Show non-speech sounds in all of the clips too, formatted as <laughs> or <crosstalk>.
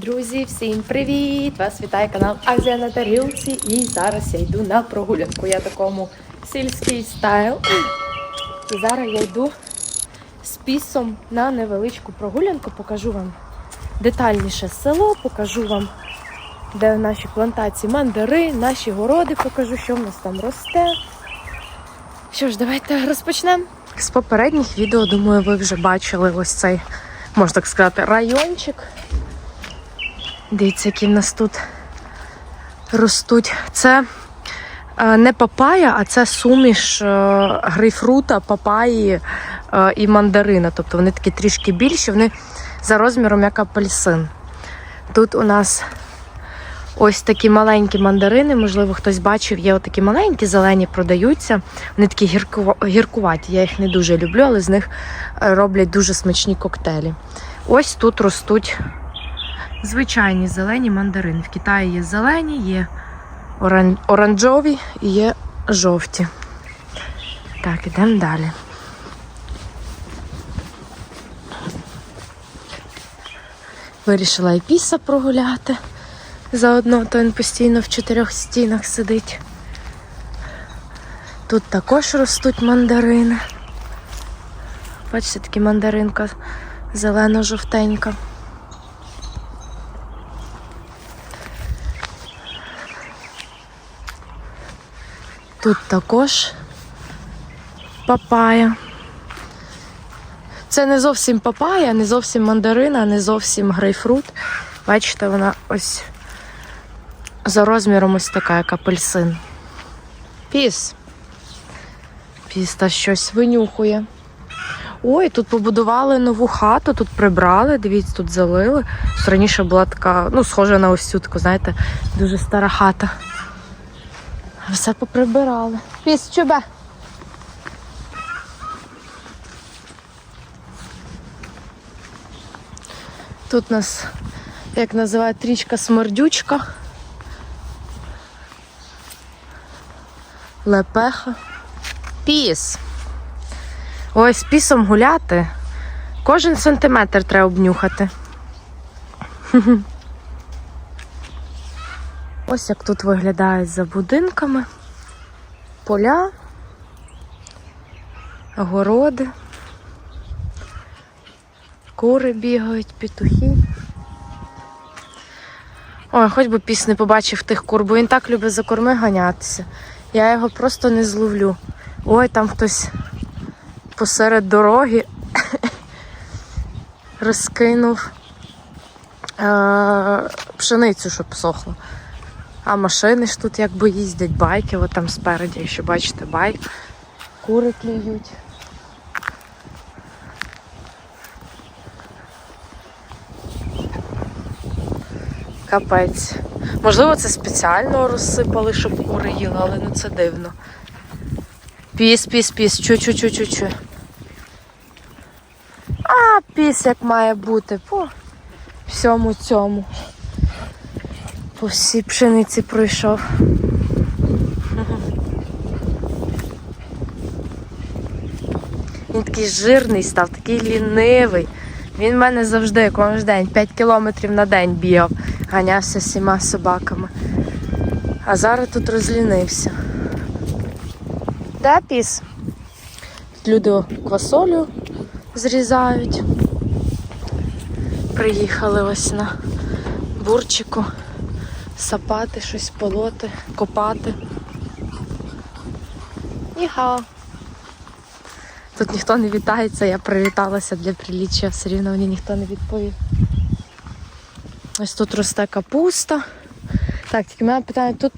Друзі, всім привіт! Вас вітає канал Азія на тарілці. І зараз я йду на прогулянку. Я такому сільський стайл. І зараз я йду з пісом на невеличку прогулянку. Покажу вам детальніше село, покажу вам, де наші плантації мандари, наші городи, покажу, що в нас там росте. Що ж, давайте розпочнемо. З попередніх відео, думаю, ви вже бачили ось цей, можна так сказати, райончик. Дивіться, які в нас тут ростуть. Це е, не папая, а це суміш е, грейпфрута, папаї е, і мандарина. Тобто вони такі трішки більші, вони за розміром як апельсин. Тут у нас ось такі маленькі мандарини, можливо, хтось бачив, є отакі маленькі, зелені продаються. Вони такі гірку- гіркуваті. Я їх не дуже люблю, але з них роблять дуже смачні коктейлі. Ось тут ростуть звичайні зелені мандарини. В Китаї є зелені, є оран- оранжові і є жовті. Так, ідемо далі. Вирішила і піса прогуляти. Заодно то він постійно в чотирьох стінах сидить. Тут також ростуть мандарини. Бачите, такі мандаринка зелено-жовтенька. Тут також папая. Це не зовсім папая, не зовсім мандарина, не зовсім грейпфрут. Бачите, вона ось за розміром ось така, як апельсин. Піс. Піс та щось винюхує. Ой, тут побудували нову хату, тут прибрали, дивіться, тут залили. Раніше була така, ну, схожа на ось цю таку, знаєте, дуже стара хата. Все поприбирали. Піс, чубе. Тут у нас, як називають, річка Смердючка. Лепеха. Піс. Ой, з пісом гуляти. Кожен сантиметр треба обнюхати. <laughs> Ось як тут виглядають за будинками. Поля, городи, кури бігають, петухи. Ой, хоч би піс не побачив тих кур, бо він так любить за корми ганятися. Я його просто не зловлю. Ой, там хтось посеред дороги <coughs> розкинув е- пшеницю, щоб сохла. А машини ж тут якби їздять, байки, от там спереді, якщо бачите, байк. Кури клюють. Капець. Можливо, це спеціально розсипали, щоб кури їли, але ну це дивно. Піс, піс, піс, чу, чу, чу, чу, чу. А, піс як має бути по всьому цьому. По всій пшениці пройшов. Він такий жирний став, такий лінивий. Він в мене завжди кожен день 5 кілометрів на день бігав, ганявся з всіма собаками. А зараз тут розлінився. Де піс? Люди квасолю зрізають. Приїхали ось на бурчику сапати, щось полоти, копати. Ніхао. Тут ніхто не вітається, я привіталася для приліччя, все рівно мені ніхто не відповів. Ось тут росте капуста. Так, тільки мене питання, тут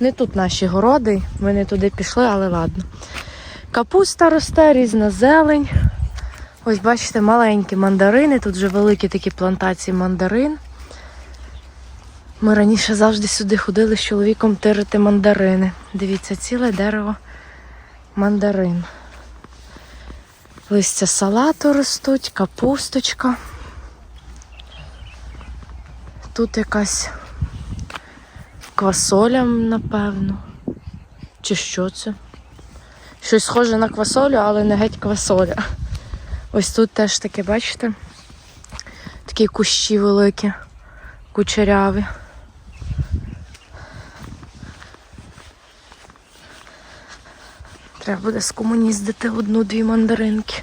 не тут наші городи, ми не туди пішли, але ладно. Капуста росте, різна зелень. Ось бачите, маленькі мандарини, тут вже великі такі плантації мандарин. Ми раніше завжди сюди ходили з чоловіком тирити мандарини. Дивіться, ціле дерево мандарин. Листя салату ростуть, капусточка. Тут якась квасоля, напевно. Чи що це? Щось схоже на квасолю, але не геть квасоля. Ось тут теж таке, бачите? Такі кущі великі. кучеряві. Треба буде з комуніздити одну-дві мандаринки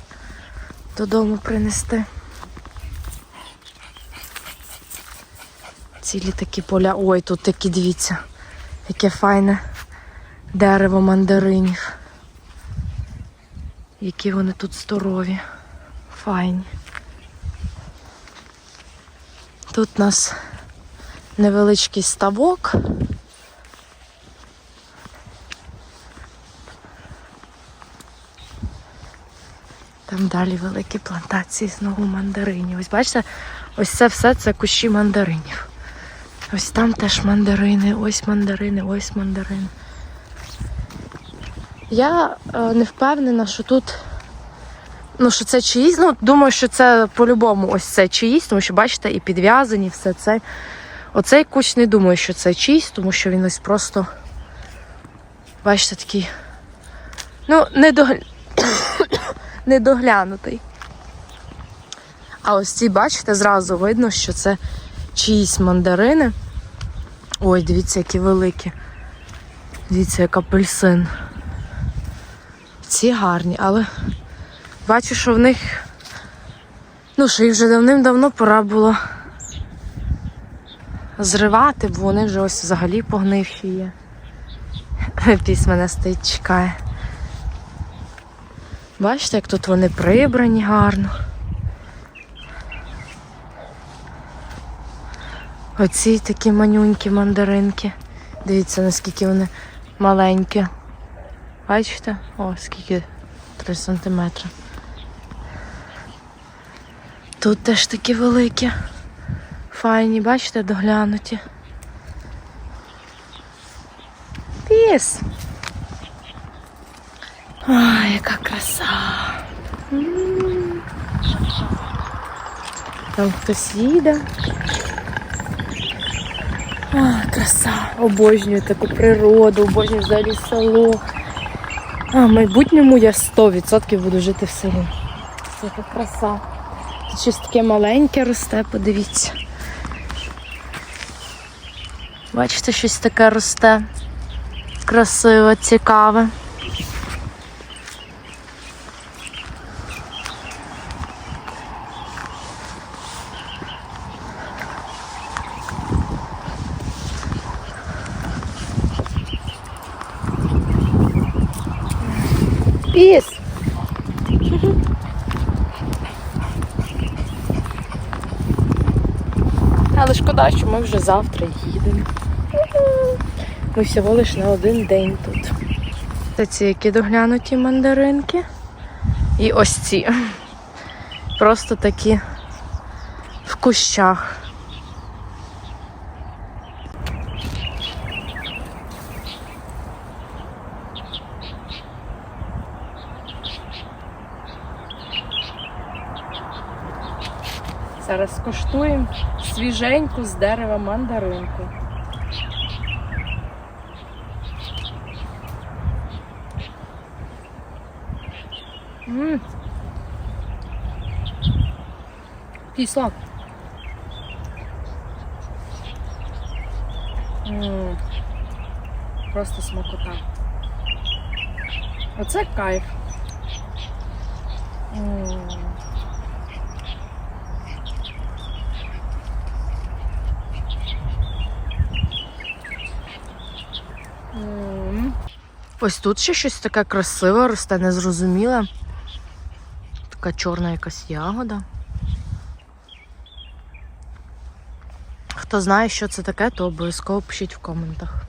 додому принести. Цілі такі поля. Ой, тут такі дивіться, яке файне дерево мандаринів. Які вони тут здорові, файні. Тут у нас невеличкий ставок. Далі великі плантації знову мандаринів. Ось бачите, ось це все це кущі мандаринів. Ось там теж мандарини, ось мандарини, ось мандарини. Я е, не впевнена, що тут. Ну, що це чиїсь. Ну, думаю, що це по-любому ось це чиїсь, тому що, бачите, і підв'язані, все це. Оцей кущ не думаю, що це чиїсь, тому що він ось просто. Бачите, такий. Ну, недогля... недоглянутий. А ось ці, бачите, зразу видно, що це чиїсь мандарини. Ой, дивіться, які великі. Дивіться, як апельсин. Ці гарні, але бачу, що в них. Ну, що їх вже давним-давно пора було зривати, бо вони вже ось взагалі погнивші є. <laughs> Піс мене стоїть, чекає. Бачите, як тут вони прибрані гарно. Оці такі манюнькі мандаринки. Дивіться, наскільки вони маленькі. Бачите? О, скільки 3 сантиметри. Тут теж такі великі. Файні, бачите, доглянуті. Піс. Яка краса. М. Там хтось їде. А, краса. Обожнюю таку природу, обожнюю взагалі село. А, в майбутньому я 100% буду жити в селі. Це яка краса. Тут щось таке маленьке росте, подивіться. Бачите, щось таке росте. Красиве, цікаве. Піс. Але шкода, що ми вже завтра їдемо. Ми всього лиш на один день тут. Це ці які доглянуті мандаринки. І ось ці. Просто такі в кущах. Зараз скуштуємо свіженьку з дерева мандаринку. М. Кисло. М. Просто смакота. Оце кайф. М. М. Ось тут ще щось таке красиве, росте незрозуміле. Така чорна якась ягода. Хто знає, що це таке, то обов'язково пишіть в коментах.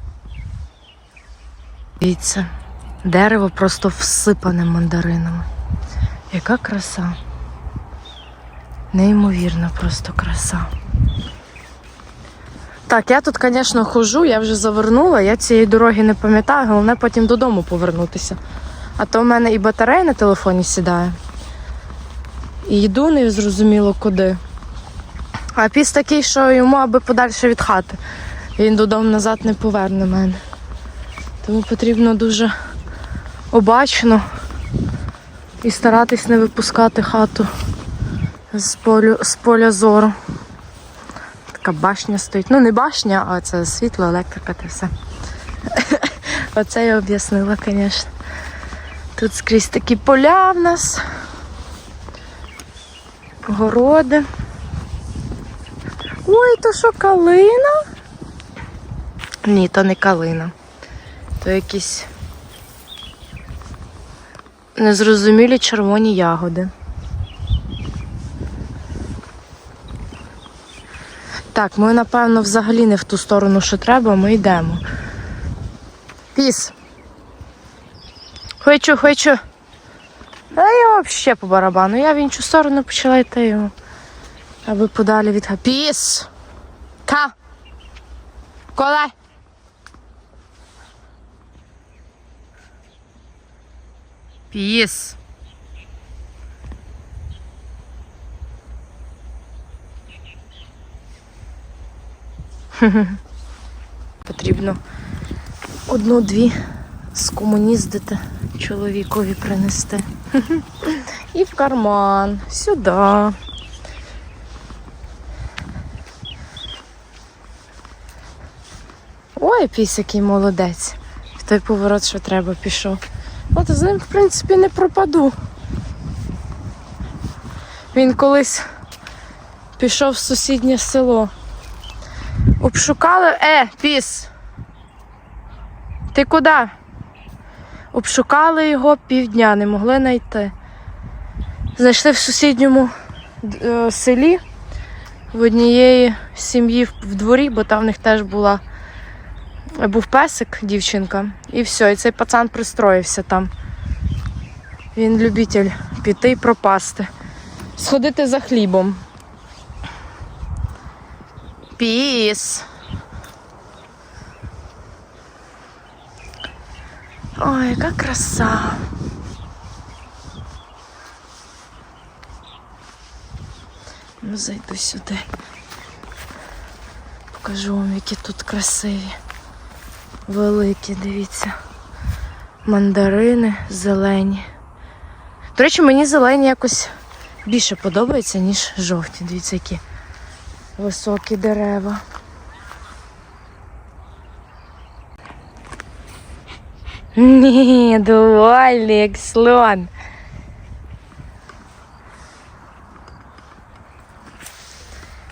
Дивіться, дерево просто всипане мандаринами. Яка краса. Неймовірна просто краса. Так, я тут, звісно, хожу, я вже завернула, я цієї дороги не пам'ятаю, головне потім додому повернутися. А то в мене і батарея на телефоні сідає. І йду не зрозуміло куди. А піс такий, що йому аби подальше від хати. Він додому назад не поверне мене. Тому потрібно дуже обачно і старатись не випускати хату з, полю, з поля зору. Така башня стоїть. Ну, не башня, а це світло, електрика та все. <laughs> Оце я об'яснила, звісно. Тут скрізь такі поля в нас. Городи. Ой, то що калина? Ні, то не калина. То якісь незрозумілі червоні ягоди. Так, ми, напевно, взагалі не в ту сторону, що треба, ми йдемо. Піс. Хочу, хочу. А я взагалі по барабану. Я в іншу сторону почала йти його. Аби подалі від Піс! Ка! Коле! Піс! <laughs> Потрібно одну-дві скомуніздити чоловікові принести. І в карман. Сюди. Ой, піс, який молодець. В той поворот, що треба, пішов. От з ним, в принципі, не пропаду. Він колись пішов в сусіднє село. Обшукали. Е, піс! Ти куди? Обшукали його півдня, не могли знайти. Знайшли в сусідньому е, селі в однієї сім'ї в дворі, бо там в них теж була, був песик, дівчинка, і все, і цей пацан пристроївся там. Він любитель піти і пропасти. Сходити за хлібом. Піс. Ой, яка краса. Ну, зайду сюди. Покажу вам, які тут красиві. Великі, дивіться. Мандарини зелені. До речі, мені зелені якось більше подобаються, ніж жовті. Дивіться, які високі дерева. Ні, довольний, як слон.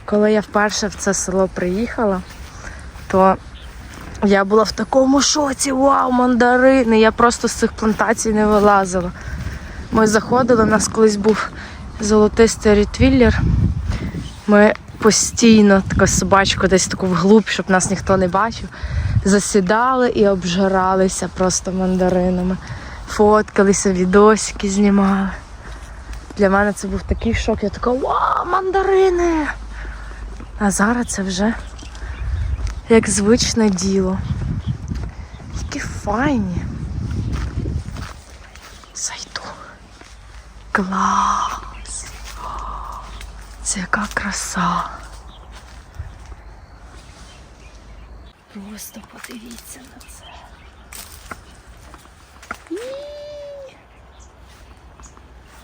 Коли я вперше в це село приїхала, то я була в такому шоці, вау, мандарини. Я просто з цих плантацій не вилазила. Ми заходили, у нас колись був золотистий рітвіллер. Ми постійно така собачка десь таку вглуб, щоб нас ніхто не бачив. Засідали і обжиралися просто мандаринами. Фоткалися, відосики знімали. Для мене це був такий шок. Я така, вау, мандарини! А зараз це вже як звичне діло. Які файні. Зайду. Клас! Це яка краса. Просто подивіться на!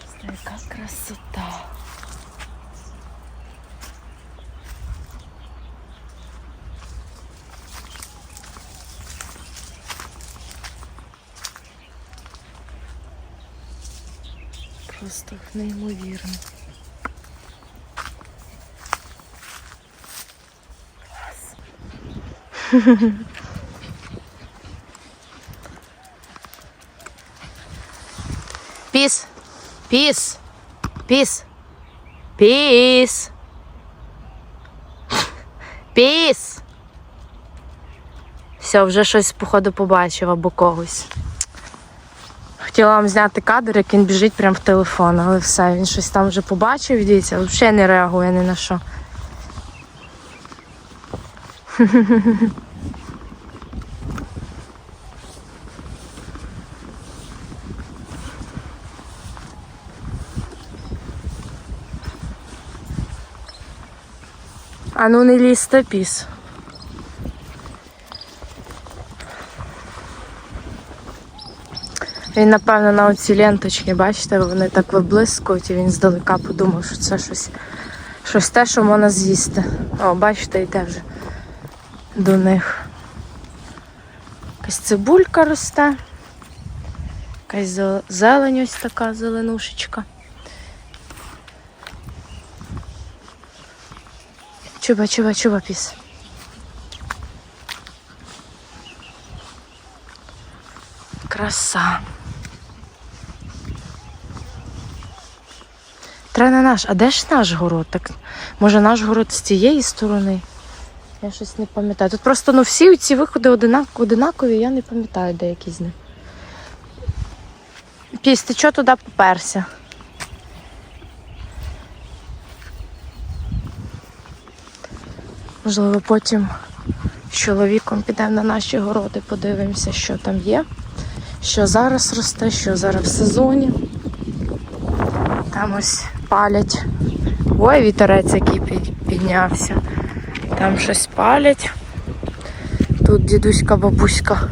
Це яка красота. Просто неймовірно. Піс. Піс. Піс. Піс. Піс. Все, вже щось, походу, побачив або когось. Хотіла вам зняти кадр, як він біжить прямо в телефон, але все, він щось там вже побачив, дивіться, взагалі не реагує ні на що. <laughs> А ну не лізьте піс. Він, напевно, на оці ленточки, бачите, вони так виблискують, і він здалека подумав, що це щось Щось те, що можна з'їсти. О, бачите, йде вже до них. Якась цибулька росте. Якась зе- зелень ось така зеленушечка. Чуба, чуба, чуба, піс. Краса. Треба на наш. А де ж наш город? Так, може наш город з цієї сторони? Я щось не пам'ятаю. Тут просто ну, всі ці виходи одинак, одинакові, я не пам'ятаю деякі з них. Піс, ти чого туди поперся? Можливо, потім з чоловіком підемо на наші городи, подивимося, що там є, що зараз росте, що зараз в сезоні. Там ось палять. Ой, вітерець який піднявся. Там щось палять. Тут дідуська, бабуська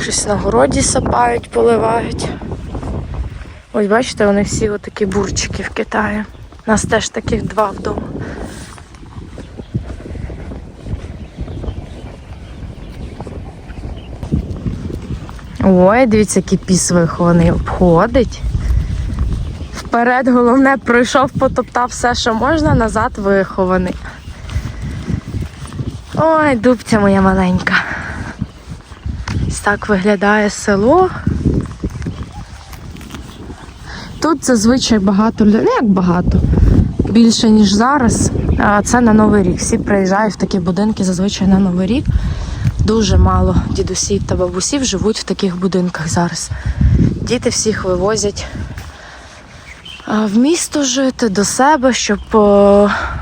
щось на городі сапають, поливають. Ось бачите, вони всі отакі бурчики в Китаї. У нас теж таких два вдома. Ой, дивіться, який піс вихований обходить. Вперед, головне, пройшов, потоптав все, що можна, назад вихований. Ой, дубця моя маленька. Ось так виглядає село. Тут зазвичай багато людей, ну як багато, більше, ніж зараз. Це на Новий рік. Всі приїжджають в такі будинки зазвичай на Новий рік. Дуже мало дідусів та бабусів живуть в таких будинках зараз. Діти всіх вивозять в місто жити до себе, щоб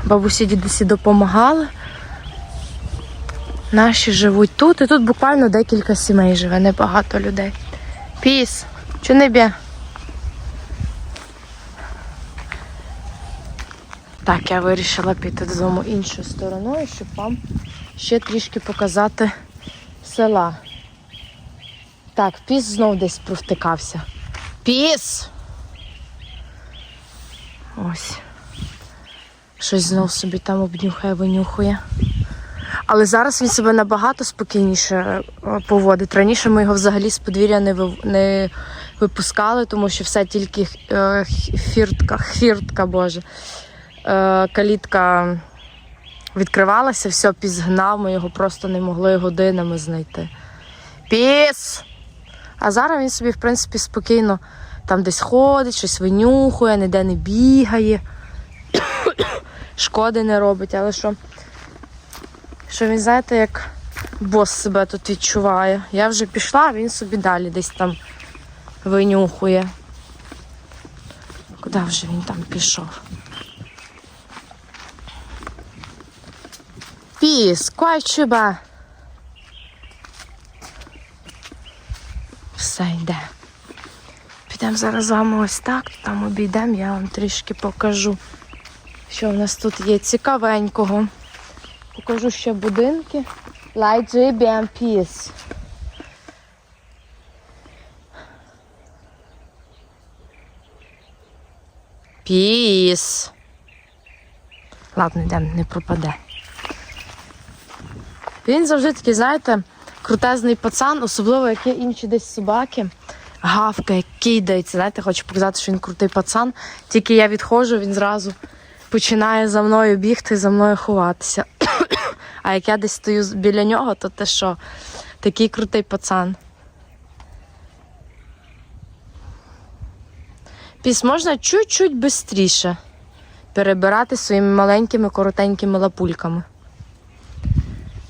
бабусі дідусі допомагали. Наші живуть тут, і тут буквально декілька сімей живе, небагато людей. Піс, чи не б'є? Так, я вирішила піти додому іншою стороною, щоб вам ще трішки показати села. Так, піс знов десь провтикався. Піс! Ось. Щось знов собі там обнюхає, винюхує. Але зараз він себе набагато спокійніше е, поводить. Раніше ми його взагалі з подвір'я не, не випускали, тому що все тільки е, фіртка, хвіртка, боже. Е, калітка відкривалася, все, піс гнав, ми його просто не могли годинами знайти. Піс! А зараз він собі, в принципі, спокійно там десь ходить, щось винюхує, ніде не бігає, <coughs> шкоди не робить, але що, що він, знаєте, як бос себе тут відчуває. Я вже пішла, а він собі далі десь там винюхує. Куди вже він там пішов? Піс, квайчуба. Все йде. Підемо зараз з вами ось так, там обійдемо, я вам трішки покажу, що в нас тут є цікавенького. Покажу ще будинки. Лайджи піс. Піс. Ладно, йдемо, не пропаде. Він завжди такий, знаєте, крутезний пацан, особливо як є інші десь собаки. Гавкає, кидається. Знаєте, хочу показати, що він крутий пацан. Тільки я відходжу, він зразу починає за мною бігти, за мною ховатися. А як я десь стою біля нього, то те що? Такий крутий пацан. Піс можна чуть-чуть швидше перебирати своїми маленькими коротенькими лапульками.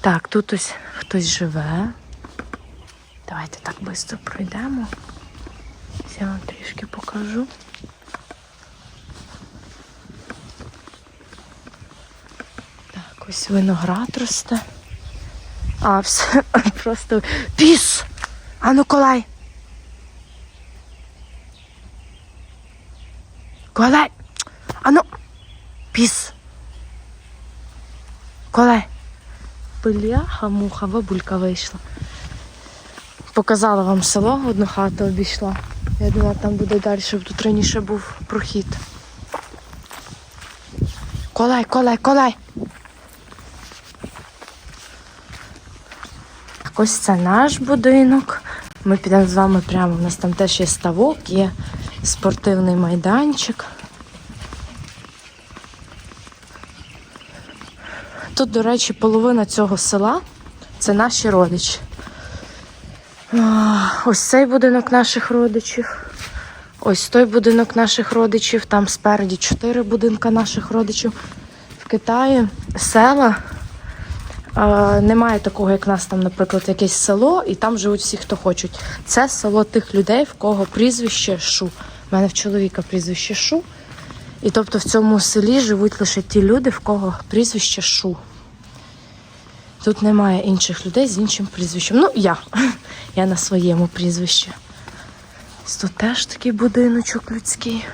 Так, тут ось хтось живе. Давайте так швидко пройдемо. Я вам трішки покажу. Ось виноград росте. А, все, <laughs> просто піс! Ану, колай! Колай! Ану! Піс! Колай! Бляха, муха, бабулька вийшла. Показала вам село, одну хату обійшла. Я думала, там буде далі, бо тут раніше був прохід. Колай, колай, колай. Ось це наш будинок. Ми підемо з вами прямо. У нас там теж є ставок, є спортивний майданчик. Тут, до речі, половина цього села це наші родичі. Ось цей будинок наших родичів. Ось той будинок наших родичів. Там спереді чотири будинка наших родичів. В Китаї села. Немає такого, як нас там, наприклад, якесь село, і там живуть всі, хто хочуть. Це село тих людей, в кого прізвище Шу. У мене в чоловіка прізвище Шу. І тобто в цьому селі живуть лише ті люди, в кого прізвище Шу. Тут немає інших людей з іншим прізвищем. Ну, я. <laughs> Я на своєму прізвищі. Тут теж такий будиночок людський.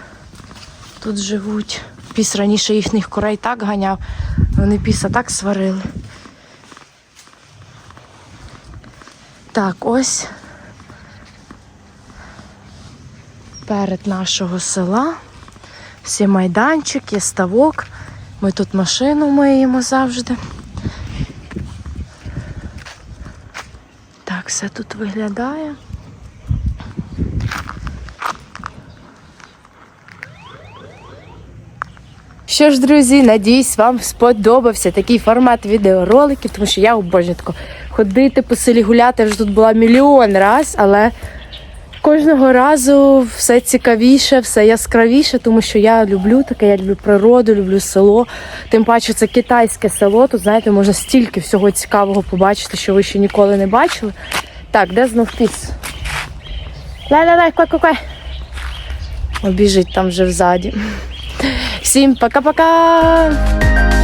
Тут живуть. Піс раніше їхніх курей так ганяв, вони піса так сварили. Так, ось перед нашого села. Всі майданчик, є ставок. Ми тут машину миємо завжди. Так, все тут виглядає. Що ж, друзі, надіюсь, вам сподобався такий формат відеороликів, тому що я обожнюю тако ходити по селі гуляти. Я вже тут була мільйон раз, але кожного разу все цікавіше, все яскравіше, тому що я люблю таке, я люблю природу, люблю село. Тим паче це китайське село. Тут, знаєте, можна стільки всього цікавого побачити, що ви ще ніколи не бачили. Так, де знов піс? Лай-лай-лай, кой-кой-кой. Обіжить там вже взаді. Всім пока-пока!